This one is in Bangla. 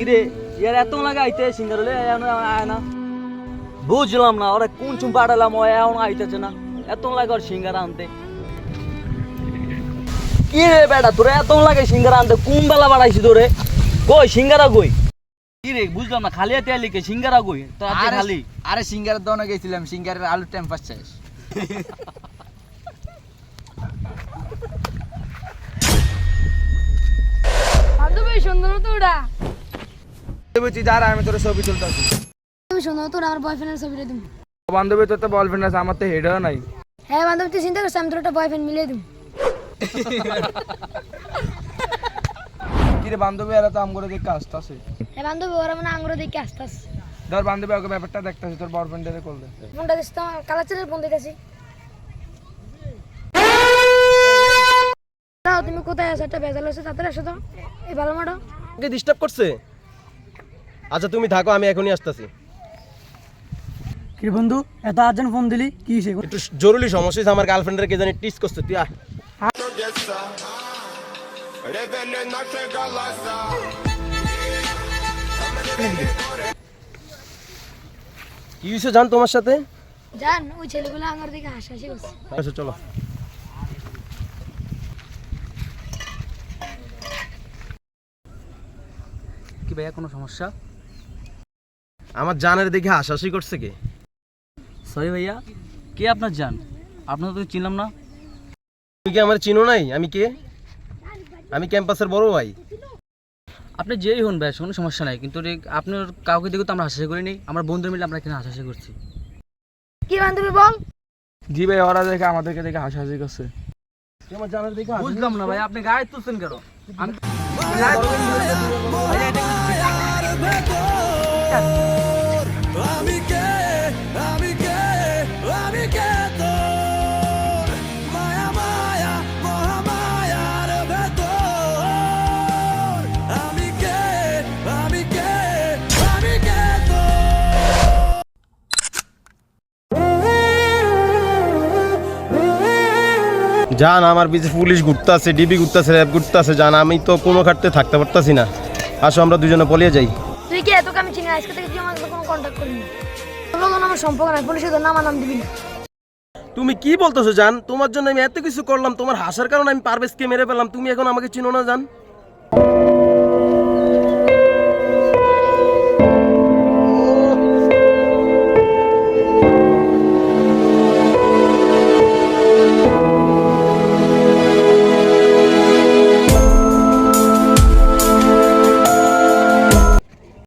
কিরে ইয়ার এত লাগে আইতে সিঙ্গার হলে আয় না। বুঝলাম না ওরা কোন চুম পাঠালাম ও এমন আইতেছে না। এত লাগে ওর সিঙ্গার আনতে। কি রে বেটা তোরা এত লাগে সিঙ্গার আনতে কোন বেলা বাড়াইছি তোরে? কই সিঙ্গারা কই? কি রে বুঝলাম না খালি হাতে লিখে সিঙ্গারা কই? তো আজকে আরে- খালি। আরে সিঙ্গারের দোকানে গেছিলাম সিঙ্গারের আলুর টাইম পাস শেষ। বান্ধবী সুন্দর তো ওটা। তুই দাঁড়া আমি তোর ছবি তুলতে তুমি আমার বয়ফ্রেন্ডের ছবিটা বান্ধবী তোর তো বয়ফ্রেন্ড আছে আমার তো হেডও নাই। হ্যাঁ বান্ধবী তুই চিন্তা করছিস আমি তোর একটা বয়ফ্রেন্ড মিলিয়ে দিম। কিরে বান্ধবী এরা তো আম দেখে আসতে হ্যাঁ বান্ধবী ওরা মানে আঙ্গুর দেখে আসতে ধর বান্ধবী ওকে ব্যাপারটা দেখতে তোর বয়ফ্রেন্ডের করলে ফোনটা দিস তো কালাচারের ফোন দিতেছি। তুমি কোথায় আছো? একটা বেজাল আছে তাড়াতাড়ি আসো তো। এই ভালো মাটো ডিস্টার্ব করছে? আচ্ছা তুমি থাকো আমি এখনই আসতেছি। কি বন্ধু এত আর্জেন্ট ফোন দিলি? কি সে একটু জরুরি সমস্যা আমার গার্লফ্রেন্ডের কে জানি টিস করছে তুই আয়। কি হয়েছে জান তোমার সাথে? জান ওই ছেলেগুলো আমার দিকে হাসাহাসি করছে। আচ্ছা চলো। কি ভাইয়া কোনো সমস্যা? আমার জানের দেখে হাসাহাসি করছে কে? সরি ভাইয়া কে আপনার জান? আপনার তো চিনলাম না। তুমি কি আমার চিনো নাই? আমি কে? আমি ক্যাম্পাসের বড় ভাই। আপনি যেই হন ভাই কোনো সমস্যা নাই। কিন্তু রে- আপনার কাউকে দেখে তো আমরা হাসাহাসি করিনি আমার বন্ধু মিলে আমরা এখানে হাসাহাসি করছি। কি বান্ধবী বল? জি ভাই ওরা দেখে আমাদেরকে দেখে হাসাহাসি করছে। আমার জানের দেখে বুঝলাম না ভাই আপনি গায়ে তুলছেন কেন? আমি জান আমার পিছে পুলিশ ঘুরতে আছে ডিবি ঘুরতে আছে র্যাব ঘুরতে আছে জান আমি তো কোনো খাটতে থাকতে পারতাছি না। আসো আমরা দুজনে পলিয়ে যাই। তুই কি এতকে আমি চিনি আজকে থেকে তুই আমার কোনো কন্ট্যাক্ট করিনি তোর কোনো আমার সম্পর্ক নাই পুলিশে তোর নাম নাম দিবি না। তুমি কি বলতেছো জান? তোমার জন্য আমি এত কিছু করলাম, তোমার হাসার কারণে আমি পারভেজকে মেরে পেলাম তুমি এখন আমাকে চিনো না জান?